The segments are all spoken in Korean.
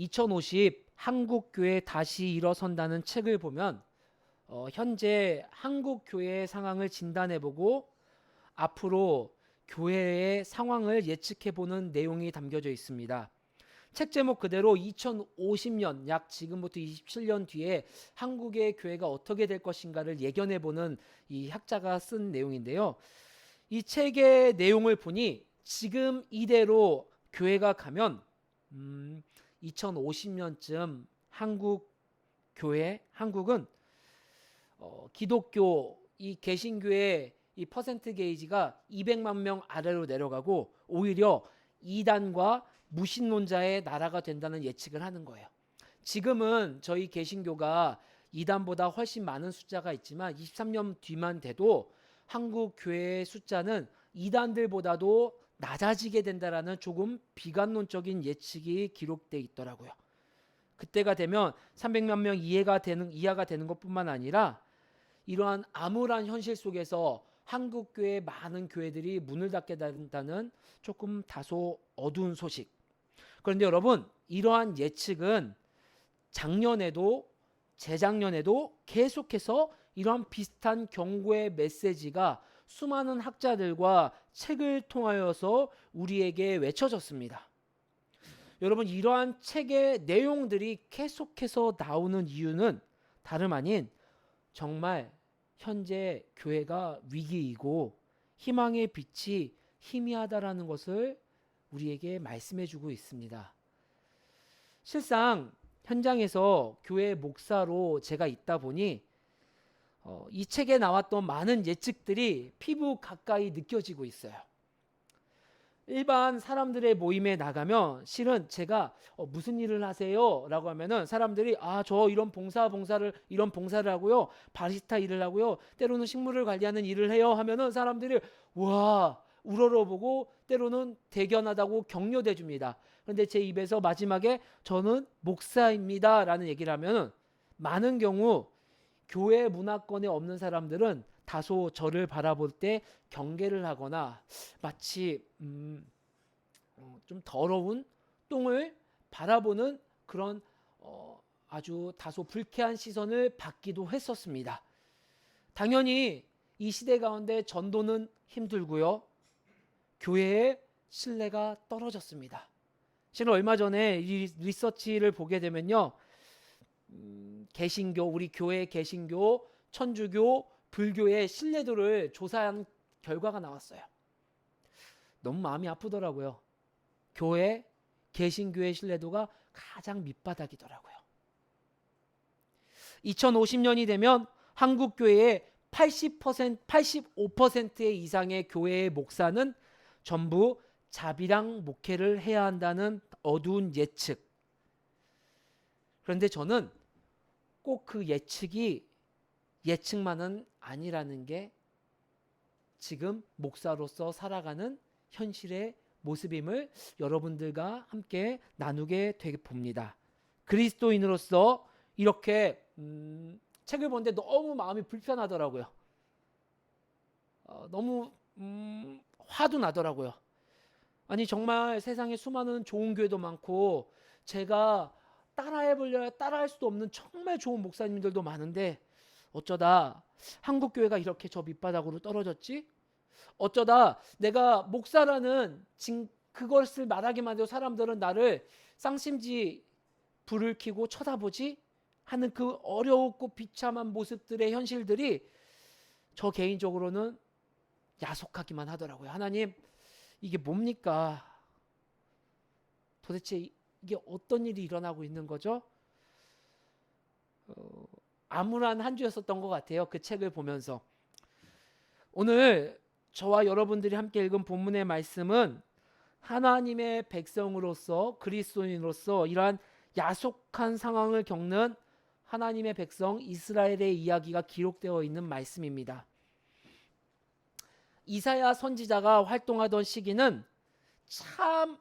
2050 한국교회 다시 일어선다는 책을 보면 어, 현재 한국교회의 상황을 진단해보고 앞으로 교회의 상황을 예측해보는 내용이 담겨져 있습니다. 책 제목 그대로 2050년 약 지금부터 27년 뒤에 한국의 교회가 어떻게 될 것인가를 예견해 보는 이 학자가 쓴 내용인데요. 이 책의 내용을 보니 지금 이대로 교회가 가면 음, 2050년쯤 한국 교회 한국은 어, 기독교 이 개신교의 이 퍼센트 게이지가 200만 명 아래로 내려가고 오히려 이단과 무신론자의 나라가 된다는 예측을 하는 거예요. 지금은 저희 개신교가 이단보다 훨씬 많은 숫자가 있지만 23년 뒤만 돼도 한국 교회의 숫자는 이단들보다도 낮아지게 된다라는 조금 비관론적인 예측이 기록돼 있더라고요. 그때가 되면 300만 명 이해가 되는 이하가 되는 것뿐만 아니라 이러한 암울한 현실 속에서 한국 교회 많은 교회들이 문을 닫게 된다는 조금 다소 어두운 소식. 그런데 여러분, 이러한 예측은 작년에도 재작년에도 계속해서 이러한 비슷한 경고의 메시지가 수많은 학자들과 책을 통하여서 우리에게 외쳐졌습니다. 여러분, 이러한 책의 내용들이 계속해서 나오는 이유는 다름 아닌 정말 현재 교회가 위기이고 희망의 빛이 희미하다라는 것을 우리에게 말씀해 주고 있습니다. 실상 현장에서 교회 목사로 제가 있다 보니 어, 이 책에 나왔던 많은 예측들이 피부 가까이 느껴지고 있어요. 일반 사람들의 모임에 나가면 실은 제가 어, 무슨 일을 하세요? 라고 하면은 사람들이 아, 저 이런 봉사 봉사를 이런 봉사를 하고요. 바리스타 일을 하고요. 때로는 식물을 관리하는 일을 해요. 하면은 사람들이 와, 우러러보고 때로는 대견하다고 격려돼 줍니다. 그런데 제 입에서 마지막에 저는 목사입니다라는 얘기를 하면은 많은 경우 교회 문화권에 없는 사람들은 다소 저를 바라볼 때 경계를 하거나 마치 음, 어, 좀 더러운 똥을 바라보는 그런 어, 아주 다소 불쾌한 시선을 받기도 했었습니다. 당연히 이 시대 가운데 전도는 힘들고요. 교회의 신뢰가 떨어졌습니다. 실은 얼마 전에 이 리서치를 보게 되면요. 음, 개신교, 우리 교회 개신교, 천주교, 불교의 신뢰도를 조사한 결과가 나왔어요. 너무 마음이 아프더라고요. 교회, 개신교의 신뢰도가 가장 밑바닥이더라고요. 2050년이 되면 한국 교회의 80%, 85%의 이상의 교회의 목사는 전부 자비랑 목회를 해야 한다는 어두운 예측. 그런데 저는 꼭 그 예측이 예측만은 아니라는 게 지금 목사로서 살아가는 현실의 모습임을 여러분들과 함께 나누게 되게 봅니다. 그리스도인으로서 이렇게 음, 책을 보는데 너무 마음이 불편하더라고요. 어, 너무 음, 화도 나더라고요. 아니 정말 세상에 수많은 좋은 교회도 많고 제가 따라해 보려 따라할 수도 없는 정말 좋은 목사님들도 많은데 어쩌다 한국 교회가 이렇게 저 밑바닥으로 떨어졌지? 어쩌다 내가 목사라는 진, 그것을 말하게 만들고 사람들은 나를 쌍심지 불을 켜고 쳐다보지 하는 그 어려웠고 비참한 모습들의 현실들이 저 개인적으로는 야속하기만 하더라고요. 하나님, 이게 뭡니까? 도대체 이게 어떤 일이 일어나고 있는 거죠? 어, 암울한 한 주였었던 것 같아요. 그 책을 보면서. 오늘 저와 여러분들이 함께 읽은 본문의 말씀은 하나님의 백성으로서 그리스도인으로서 이러한 야속한 상황을 겪는 하나님의 백성 이스라엘의 이야기가 기록되어 있는 말씀입니다. 이사야 선지자가 활동하던 시기는 참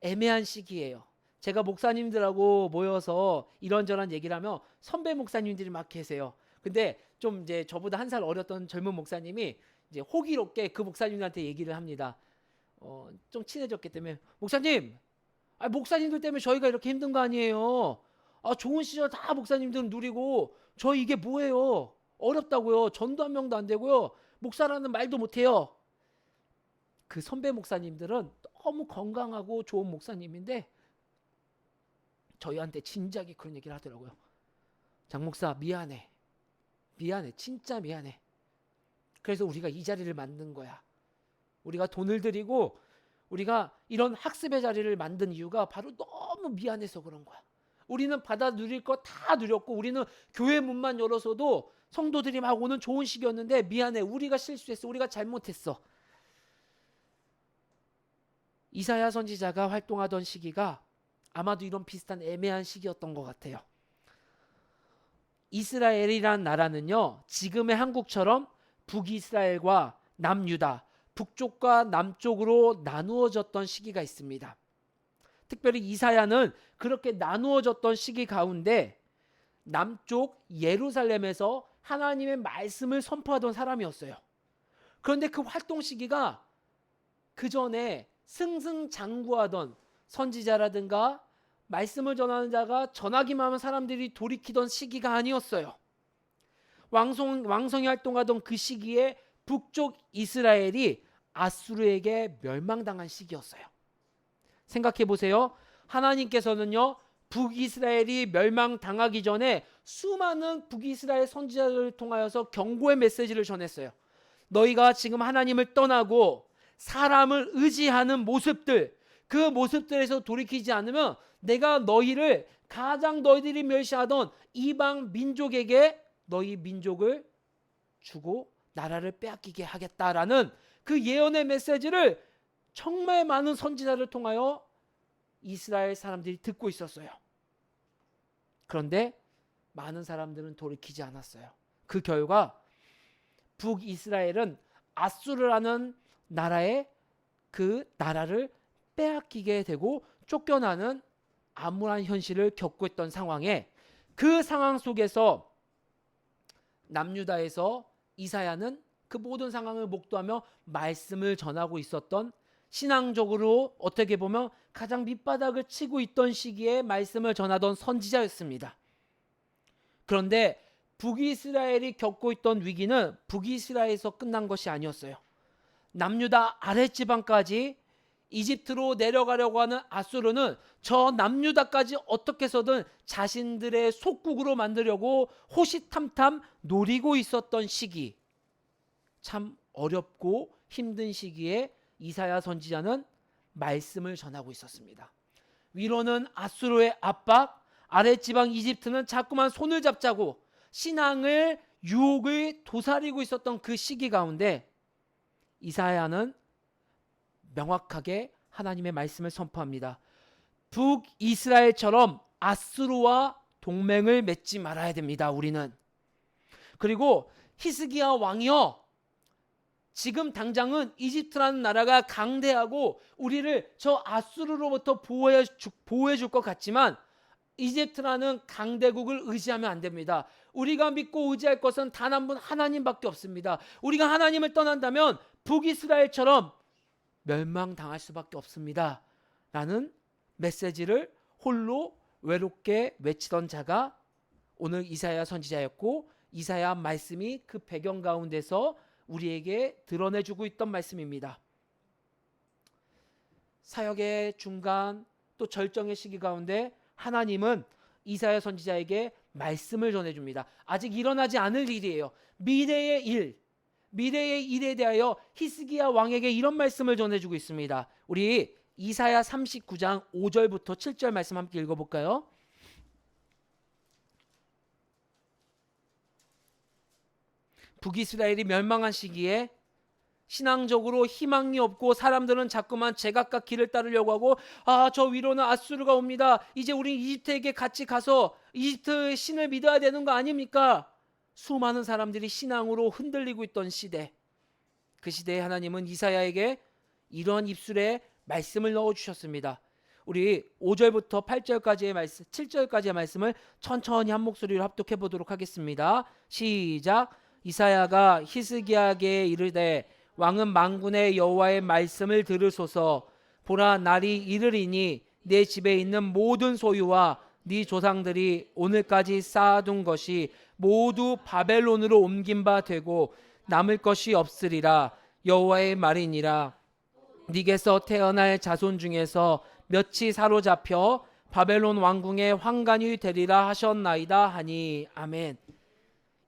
애매한 시기예요. 제가 목사님들하고 모여서 이런저런 얘기를 하면 선배 목사님들이 막 계세요. 근데 좀 이제 저보다 한 살 어렸던 젊은 목사님이 이제 호기롭게 그 목사님한테 얘기를 합니다. 어, 좀 친해졌기 때문에 목사님, 아, 목사님들 때문에 저희가 이렇게 힘든 거 아니에요. 아, 좋은 시절 다 목사님들은 누리고 저희 이게 뭐예요? 어렵다고요. 전도 한 명도 안 되고요. 목사라는 말도 못 해요. 그 선배 목사님들은 너무 건강하고 좋은 목사님인데 저희한테 진작에 그런 얘기를 하더라고요. 장 목사 미안해. 미안해. 진짜 미안해. 그래서 우리가 이 자리를 만든 거야. 우리가 돈을 들이고 우리가 이런 학습의 자리를 만든 이유가 바로 너무 미안해서 그런 거야. 우리는 받아 누릴 거 다 누렸고 우리는 교회 문만 열어서도 성도들이 막 오는 좋은 시기였는데 미안해. 우리가 실수했어. 우리가 잘못했어. 이사야 선지자가 활동하던 시기가 아마도 이런 비슷한 애매한 시기였던 것 같아요. 이스라엘이란 나라는요, 지금의 한국처럼 북이스라엘과 남유다, 북쪽과 남쪽으로 나누어졌던 시기가 있습니다. 특별히 이사야는 그렇게 나누어졌던 시기 가운데 남쪽 예루살렘에서 하나님의 말씀을 선포하던 사람이었어요. 그런데 그 활동 시기가 그 전에 승승장구하던 선지자라든가 말씀을 전하는 자가 전하기만 하면 사람들이 돌이키던 시기가 아니었어요. 왕성, 왕성이 활동하던 그 시기에 북쪽 이스라엘이 아수르에게 멸망당한 시기였어요. 생각해 보세요. 하나님께서는요, 북이스라엘이 멸망당하기 전에 수많은 북이스라엘 선지자들을 통하여서 경고의 메시지를 전했어요. 너희가 지금 하나님을 떠나고 사람을 의지하는 모습들, 그 모습들에서 돌이키지 않으면 내가 너희를 가장 너희들이 멸시하던 이방 민족에게 너희 민족을 주고 나라를 빼앗기게 하겠다라는 그 예언의 메시지를 정말 많은 선지자를 통하여 이스라엘 사람들이 듣고 있었어요. 그런데 많은 사람들은 돌이키지 않았어요. 그 결과 북이스라엘은 아수르라는 나라의 그 나라를 빼앗기게 되고 쫓겨나는 암울한 현실을 겪고 있던 상황에 그 상황 속에서 남유다에서 이사야는 그 모든 상황을 목도하며 말씀을 전하고 있었던 신앙적으로 어떻게 보면 가장 밑바닥을 치고 있던 시기에 말씀을 전하던 선지자였습니다. 그런데 북이스라엘이 겪고 있던 위기는 북이스라엘에서 끝난 것이 아니었어요. 남유다 아랫지방까지 이집트로 내려가려고 하는 아수르는 저 남유다까지 어떻게 해서든 자신들의 속국으로 만들려고 호시탐탐 노리고 있었던 시기. 참 어렵고 힘든 시기에 이사야 선지자는 말씀을 전하고 있었습니다. 위로는 아수르의 압박, 아랫지방 이집트는 자꾸만 손을 잡자고 신앙을 유혹을 도사리고 있었던 그 시기 가운데 이사야는 명확하게 하나님의 말씀을 선포합니다. 북이스라엘처럼 아수르와 동맹을 맺지 말아야 됩니다. 우리는. 그리고 히스기야 왕이여 지금 당장은 이집트라는 나라가 강대하고 우리를 저 아수르로부터 보호해 줄 것 같지만 이집트라는 강대국을 의지하면 안 됩니다. 우리가 믿고 의지할 것은 단 한 분 하나님밖에 없습니다. 우리가 하나님을 떠난다면 북이스라엘처럼 멸망당할 수밖에 없습니다. 라는 메시지를 홀로 외롭게 외치던 자가 오늘 이사야 선지자였고 이사야 말씀이 그 배경 가운데서 우리에게 드러내주고 있던 말씀입니다. 사역의 중간 또 절정의 시기 가운데 하나님은 이사야 선지자에게 말씀을 전해 줍니다. 아직 일어나지 않을 일이에요. 미래의 일, 미래의 일에 대하여 히스기야 왕에게 이런 말씀을 전해 주고 있습니다. 우리 이사야 39장 5절부터 7절 말씀 함께 읽어 볼까요? 북이스라엘이 멸망한 시기에 신앙적으로 희망이 없고 사람들은 자꾸만 제각각 길을 따르려고 하고 아 저 위로는 아수르가 옵니다. 이제 우리 이집트에게 같이 가서 이집트 신을 믿어야 되는 거 아닙니까? 수많은 사람들이 신앙으로 흔들리고 있던 시대. 그 시대에 하나님은 이사야에게 이런 입술에 말씀을 넣어 주셨습니다. 우리 5절부터 8절까지의 말씀, 7절까지의 말씀을 천천히 한 목소리로 합독해 보도록 하겠습니다. 시작. 이사야가 히스기야에게 이르되 왕은 망군의 여호와의 말씀을 들으소서 보라 날이 이르리니 내 집에 있는 모든 소유와 네 조상들이 오늘까지 쌓아둔 것이 모두 바벨론으로 옮긴 바 되고 남을 것이 없으리라 여호와의 말이니라 네게서 태어날 자손 중에서 몇이 사로잡혀 바벨론 왕궁의 황관이 되리라 하셨나이다 하니 아멘.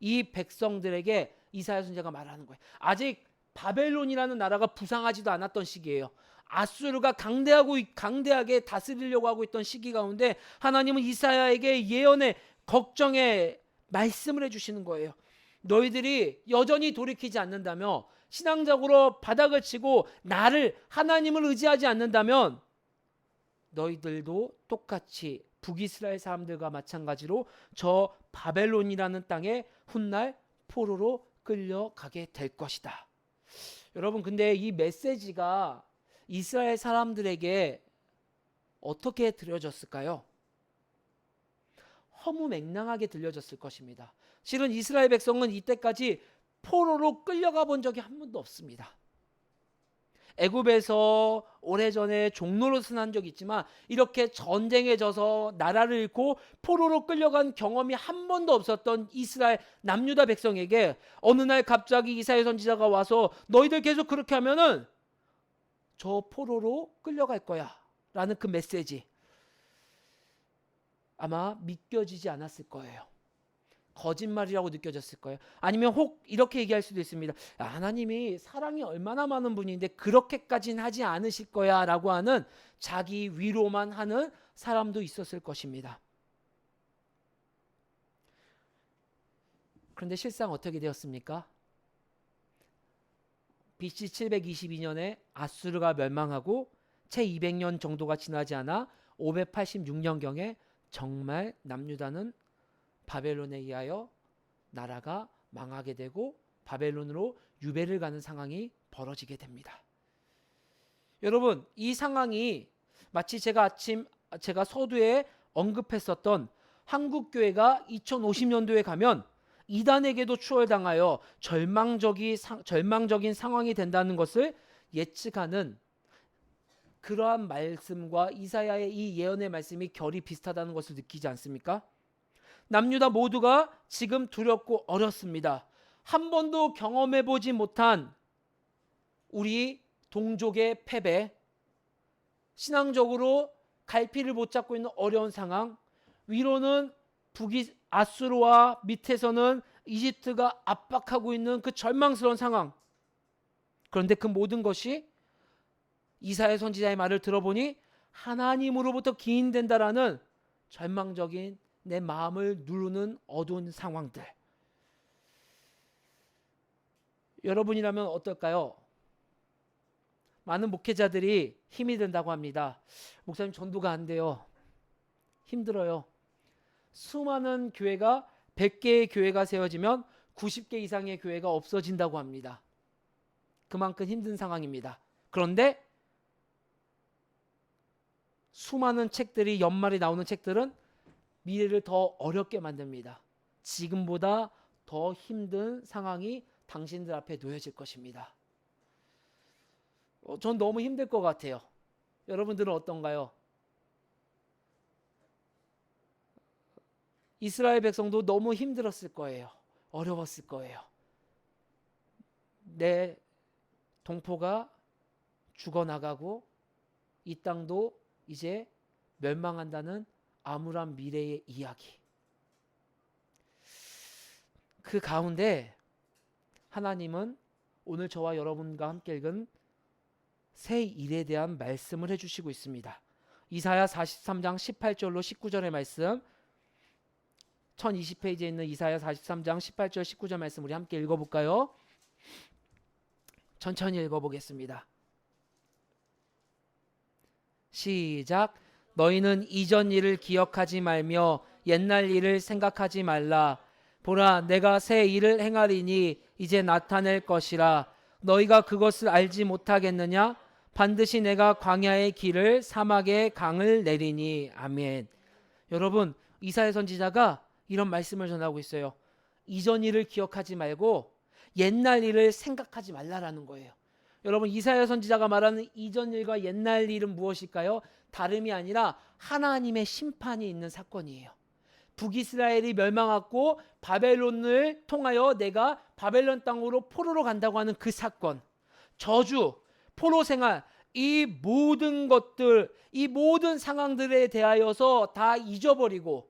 이 백성들에게 이사야 선지자가 말하는 거예요. 아직 바벨론이라는 나라가 부상하지도 않았던 시기예요. 아수르가 강대하고 강대하게 다스리려고 하고 있던 시기 가운데 하나님은 이사야에게 예언의 걱정의 말씀을 해 주시는 거예요. 너희들이 여전히 돌이키지 않는다며 신앙적으로 바닥을 치고 나를 하나님을 의지하지 않는다면 너희들도 똑같이 북이스라엘 사람들과 마찬가지로 저 바벨론이라는 땅에 훗날 포로로 끌려가게 될 것이다. 여러분 근데 이 메시지가 이스라엘 사람들에게 어떻게 들려졌을까요? 허무맹랑하게 들려졌을 것입니다. 실은 이스라엘 백성은 이때까지 포로로 끌려가 본 적이 한 번도 없습니다. 애굽에서 오래전에 종로로 순한 적이 있지만 이렇게 전쟁에 져서 나라를 잃고 포로로 끌려간 경험이 한 번도 없었던 이스라엘 남유다 백성에게 어느 날 갑자기 이사야 선지자가 와서 너희들 계속 그렇게 하면은 저 포로로 끌려갈 거야 라는 그 메시지 아마 믿겨지지 않았을 거예요. 거짓말이라고 느껴졌을 거예요. 아니면 혹 이렇게 얘기할 수도 있습니다. 야, 하나님이 사랑이 얼마나 많은 분인데 그렇게까지는 하지 않으실 거야 라고 하는 자기 위로만 하는 사람도 있었을 것입니다. 그런데 실상 어떻게 되었습니까? BC 722년에 아수르가 멸망하고 채 200년 정도가 지나지 않아 586년경에 정말 남유다는 바벨론에 의하여 나라가 망하게 되고 바벨론으로 유배를 가는 상황이 벌어지게 됩니다. 여러분, 이 상황이 마치 제가 아침 제가 서두에 언급했었던 한국 교회가 2050년도에 가면 이단에게도 추월당하여 절망적이 상, 절망적인 상황이 된다는 것을 예측하는 그러한 말씀과 이사야의 이 예언의 말씀이 결이 비슷하다는 것을 느끼지 않습니까? 남유다 모두가 지금 두렵고 어렵습니다. 한 번도 경험해 보지 못한 우리 동족의 패배, 신앙적으로 갈피를 못 잡고 있는 어려운 상황, 위로는 북이 아수르와 밑에서는 이집트가 압박하고 있는 그 절망스러운 상황. 그런데 그 모든 것이 이사야 선지자의 말을 들어보니 하나님으로부터 기인된다라는 절망적인 내 마음을 누르는 어두운 상황들. 여러분이라면 어떨까요? 많은 목회자들이 힘이 든다고 합니다. 목사님 전도가 안 돼요. 힘들어요. 수많은 교회가 100개의 교회가 세워지면 90개 이상의 교회가 없어진다고 합니다. 그만큼 힘든 상황입니다. 그런데 수많은 책들이 연말에 나오는 책들은 미래를 더 어렵게 만듭니다. 지금보다 더 힘든 상황이 당신들 앞에 놓여질 것입니다. 어, 전 너무 힘들 것 같아요. 여러분들은 어떤가요? 이스라엘 백성도 너무 힘들었을 거예요. 어려웠을 거예요. 내 동포가 죽어나가고 이 땅도 이제 멸망한다는 암울한 미래의 이야기. 그 가운데 하나님은 오늘 저와 여러분과 함께 읽은 새 일에 대한 말씀을 해주시고 있습니다. 이사야 43장 18절로 19절의 말씀 1020페이지에 있는 이사야 43장 18절 19절 말씀 우리 함께 읽어볼까요? 천천히 읽어보겠습니다. 시작 너희는 이전 일을 기억하지 말며 옛날 일을 생각하지 말라. 보라, 내가 새 일을 행하리니 이제 나타낼 것이라. 너희가 그것을 알지 못하겠느냐? 반드시 내가 광야의 길을 사막의 강을 내리니. 아멘. 여러분, 이사야 선지자가 이런 말씀을 전하고 있어요. 이전 일을 기억하지 말고 옛날 일을 생각하지 말라라는 거예요. 여러분 이사야 선지자가 말하는 이전 일과 옛날 일은 무엇일까요? 다름이 아니라 하나님의 심판이 있는 사건이에요. 북이스라엘이 멸망하고 바벨론을 통하여 내가 바벨론 땅으로 포로로 간다고 하는 그 사건. 저주, 포로 생활, 이 모든 것들, 이 모든 상황들에 대하여서 다 잊어버리고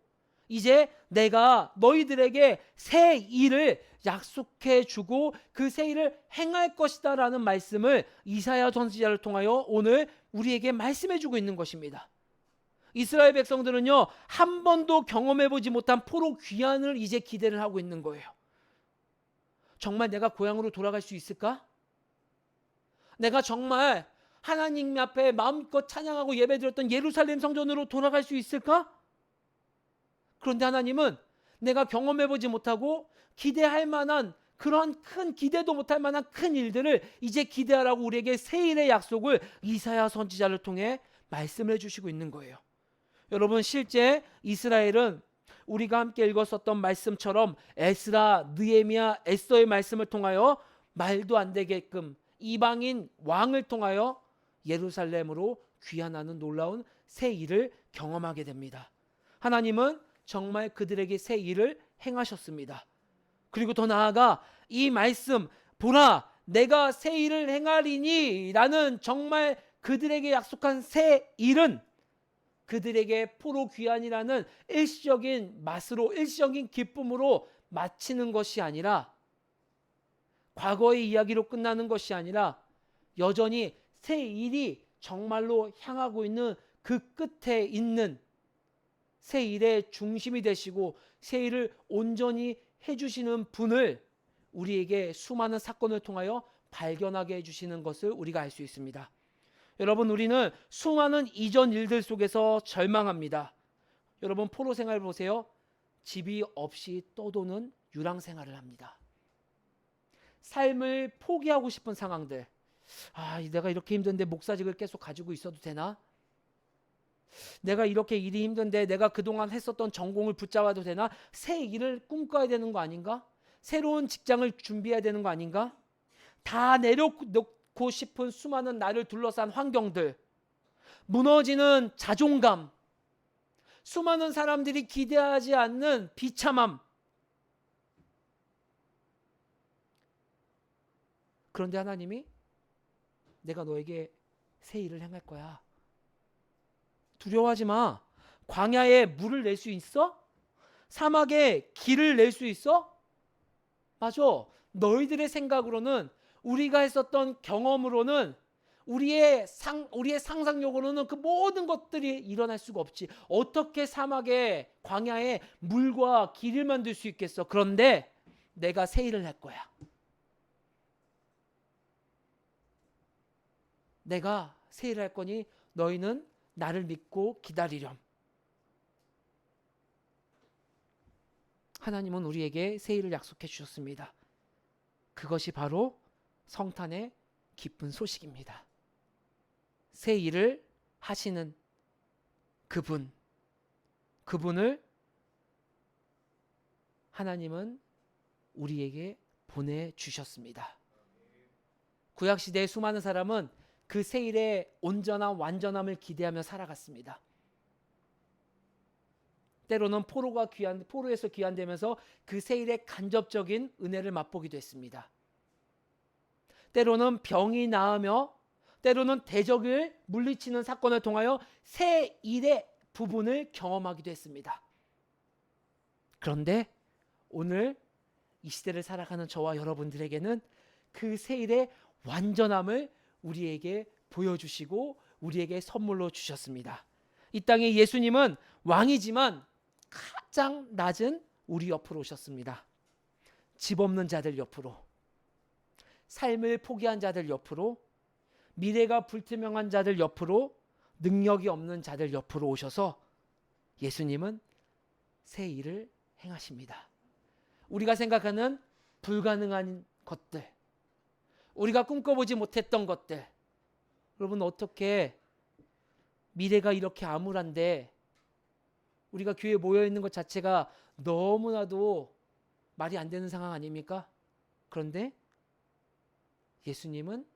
이제 내가 너희들에게 새 일을 약속해 주고 그 새 일을 행할 것이다라는 말씀을 이사야 선지자를 통하여 오늘 우리에게 말씀해 주고 있는 것입니다. 이스라엘 백성들은요, 한 번도 경험해 보지 못한 포로 귀환을 이제 기대를 하고 있는 거예요. 정말 내가 고향으로 돌아갈 수 있을까? 내가 정말 하나님 앞에 마음껏 찬양하고 예배드렸던 예루살렘 성전으로 돌아갈 수 있을까? 그런데 하나님은 내가 경험해 보지 못하고 기대할 만한 그런 큰 기대도 못할 만한 큰 일들을 이제 기대하라고 우리에게 새 일의 약속을 이사야 선지자를 통해 말씀을 해 주시고 있는 거예요. 여러분 실제 이스라엘은 우리가 함께 읽었었던 말씀처럼 에스라, 느헤미야, 에스더의 말씀을 통하여 말도 안 되게끔 이방인 왕을 통하여 예루살렘으로 귀환하는 놀라운 새 일을 경험하게 됩니다. 하나님은 정말 그들에게 새 일을 행하셨습니다. 그리고 더 나아가 이 말씀 보라 내가 새 일을 행하리니라는 정말 그들에게 약속한 새 일은 그들에게 포로 귀환이라는 일시적인 맛으로 일시적인 기쁨으로 마치는 것이 아니라 과거의 이야기로 끝나는 것이 아니라 여전히 새 일이 정말로 향하고 있는 그 끝에 있는 새 일의 중심이 되시고 새 일을 온전히 해주시는 분을 우리에게 수많은 사건을 통하여 발견하게 해주시는 것을 우리가 알 수 있습니다. 여러분 우리는 수많은 이전 일들 속에서 절망합니다. 여러분 포로 생활 보세요. 집이 없이 떠도는 유랑 생활을 합니다. 삶을 포기하고 싶은 상황들. 아, 내가 이렇게 힘든데 목사직을 계속 가지고 있어도 되나? 내가 이렇게 일이 힘든데 내가 그동안 했었던 전공을 붙잡아도 되나? 새 일을 꿈꿔야 되는 거 아닌가? 새로운 직장을 준비해야 되는 거 아닌가? 다 내려놓고 싶은 수많은 나를 둘러싼 환경들, 무너지는 자존감, 수많은 사람들이 기대하지 않는 비참함. 그런데 하나님이 내가 너에게 새 일을 행할 거야. 두려워하지 마. 광야에 물을 낼 수 있어? 사막에 길을 낼 수 있어? 맞아. 너희들의 생각으로는 우리가 했었던 경험으로는 우리의 상 우리의 상상력으로는 그 모든 것들이 일어날 수가 없지. 어떻게 사막에 광야에 물과 길을 만들 수 있겠어? 그런데 내가 새 일을 할 거야. 내가 새 일을 할 거니 너희는 나를 믿고 기다리렴. 하나님은 우리에게 새 일을 약속해 주셨습니다. 그것이 바로 성탄의 기쁜 소식입니다. 새 일을 하시는 그분, 그분을 하나님은 우리에게 보내주셨습니다. 구약시대의 수많은 사람은 그 세일의 온전한 완전함을 기대하며 살아갔습니다. 때로는 포로가 귀한 포로에서 귀환되면서 그 세일의 간접적인 은혜를 맛보기도 했습니다. 때로는 병이 나으며 때로는 대적을 물리치는 사건을 통하여 새 일의 부분을 경험하기도 했습니다. 그런데 오늘 이 시대를 살아가는 저와 여러분들에게는 그 새 일의 완전함을 우리에게 보여주시고 우리에게 선물로 주셨습니다. 이 땅에 예수님은 왕이지만 가장 낮은 우리 옆으로 오셨습니다. 집 없는 자들 옆으로, 삶을 포기한 자들 옆으로, 미래가 불투명한 자들 옆으로, 능력이 없는 자들 옆으로 오셔서 예수님은 새 일을 행하십니다. 우리가 생각하는 불가능한 것들, 우리가 꿈꿔보지 못했던 것들. 여러분 어떻게 미래가 이렇게 암울한데 우리가 교회에 모여 있는 것 자체가 너무나도 말이 안 되는 상황 아닙니까? 그런데 예수님은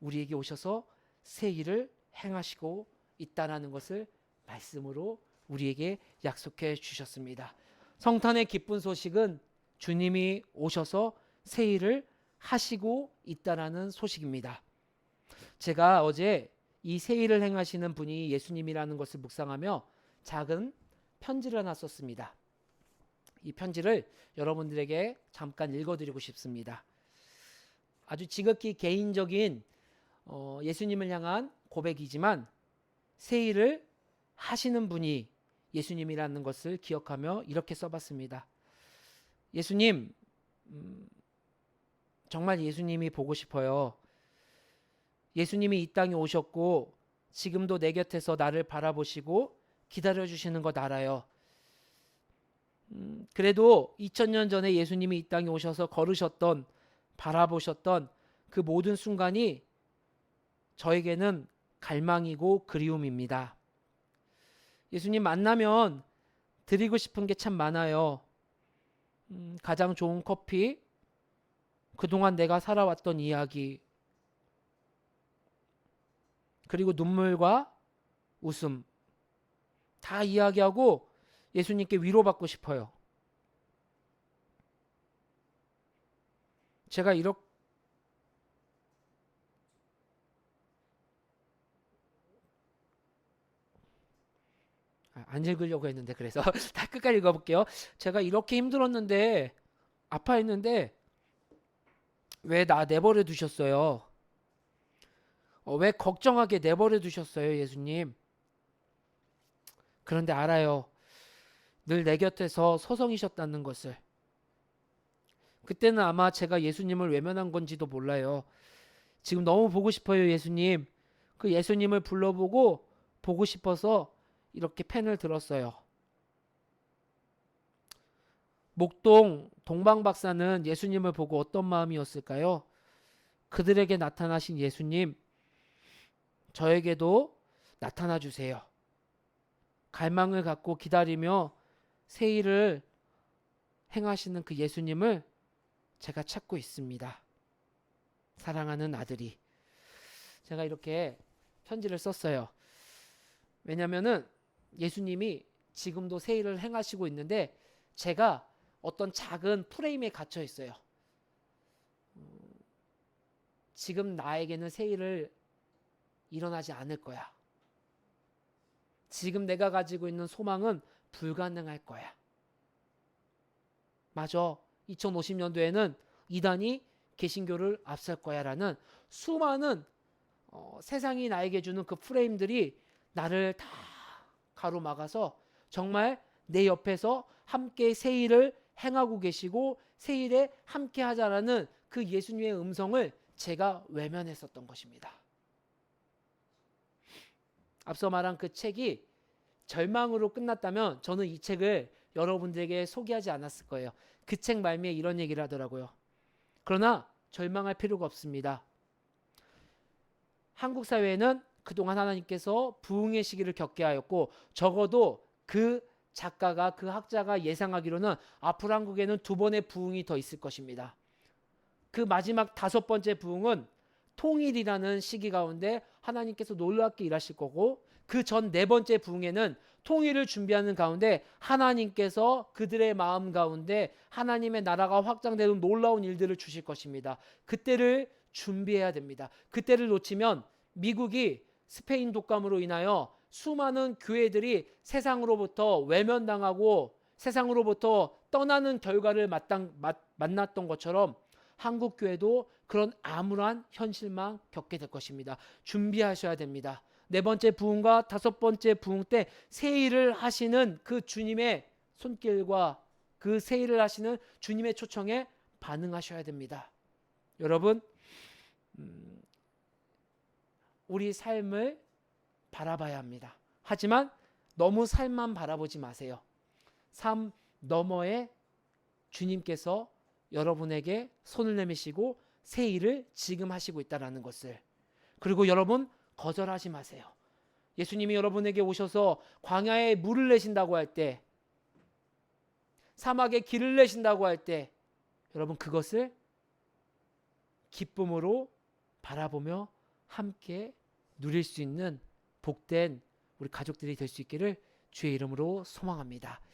우리에게 오셔서 새 일을 행하시고 있다라는 것을 말씀으로 우리에게 약속해 주셨습니다. 성탄의 기쁜 소식은 주님이 오셔서 새 일을 하시고 있다라는 소식입니다. 제가 어제 이새 일을 행하시는 분이 예수님이라는 것을 묵상하며 작은 편지를 하나 썼습니다. 이 편지를 여러분들에게 잠깐 읽어드리고 싶습니다. 아주 지극히 개인적인 어, 예수님을 향한 고백이지만 새 일을 하시는 분이 예수님이라는 것을 기억하며 이렇게 써봤습니다. 예수님, 음, 정말 예수님이 보고 싶어요. 예수님이 이 땅에 오셨고 지금도 내 곁에서 나를 바라보시고 기다려 주시는 것 알아요. 음, 그래도 2000년 전에 예수님이 이 땅에 오셔서 걸으셨던 바라보셨던 그 모든 순간이 저에게는 갈망이고 그리움입니다. 예수님 만나면 드리고 싶은 게 참 많아요. 음, 가장 좋은 커피, 그동안 내가 살아왔던 이야기, 그리고 눈물과 웃음 다 이야기하고 예수님께 위로받고 싶어요. 제가 이렇게 아, 안 읽으려고 했는데 그래서 다 끝까지 읽어볼게요. 제가 이렇게 힘들었는데 아파했는데 왜 나 내버려 두셨어요? 어, 왜 걱정하게 내버려 두셨어요, 예수님? 그런데 알아요. 늘 내 곁에서 소성이셨다는 것을. 그때는 아마 제가 예수님을 외면한 건지도 몰라요. 지금 너무 보고 싶어요, 예수님. 그 예수님을 불러보고 보고 싶어서 이렇게 펜을 들었어요. 목동 동방 박사는 예수님을 보고 어떤 마음이었을까요? 그들에게 나타나신 예수님, 저에게도 나타나 주세요. 갈망을 갖고 기다리며 새 일을 행하시는 그 예수님을 제가 찾고 있습니다. 사랑하는 아들이. 제가 이렇게 편지를 썼어요. 왜냐면은 예수님이 지금도 새 일을 행하시고 있는데 제가 어떤 작은 프레임에 갇혀 있어요. 음, 지금 나에게는 새 일을 일어나지 않을 거야. 지금 내가 가지고 있는 소망은 불가능할 거야. 맞아. 2050년도에는 이단이 개신교를 앞설 거야라는 수많은 어, 세상이 나에게 주는 그 프레임들이 나를 다 가로막아서 정말 내 옆에서 함께 새 일을 행하고 계시고 새 일에 함께 하자라는 그 예수님의 음성을 제가 외면했었던 것입니다. 앞서 말한 그 책이 절망으로 끝났다면 저는 이 책을 여러분들에게 소개하지 않았을 거예요. 그 책 말미에 이런 얘기를 하더라고요. 그러나 절망할 필요가 없습니다. 한국 사회에는 그동안 하나님께서 부흥의 시기를 겪게 하였고 적어도 그 작가가 그 학자가 예상하기로는 앞으로 한국에는 두 번의 부흥이 더 있을 것입니다. 그 마지막 다섯 번째 부흥은 통일이라는 시기 가운데 하나님께서 놀랍게 일하실 거고 그 전 네 번째 부흥에는 통일을 준비하는 가운데 하나님께서 그들의 마음 가운데 하나님의 나라가 확장되는 놀라운 일들을 주실 것입니다. 그때를 준비해야 됩니다. 그때를 놓치면 미국이 스페인 독감으로 인하여 수많은 교회들이 세상으로부터 외면당하고 세상으로부터 떠나는 결과를 마땅, 맞, 만났던 것처럼 한국 교회도 그런 암울한 현실만 겪게 될 것입니다. 준비하셔야 됩니다. 네 번째 부흥과 다섯 번째 부흥 때새 일을 하시는 그 주님의 손길과 그새 일을 하시는 주님의 초청에 반응하셔야 됩니다. 여러분, 음, 우리 삶을 바라봐야 합니다. 하지만 너무 삶만 바라보지 마세요. 삶 너머에 주님께서 여러분에게 손을 내미시고 새 일을 지금 하시고 있다라는 것을 그리고 여러분 거절하지 마세요. 예수님이 여러분에게 오셔서 광야에 물을 내신다고 할 때, 사막에 길을 내신다고 할 때, 여러분 그것을 기쁨으로 바라보며 함께 누릴 수 있는 복된 우리 가족들이 될 수 있기를 주의 이름으로 소망합니다.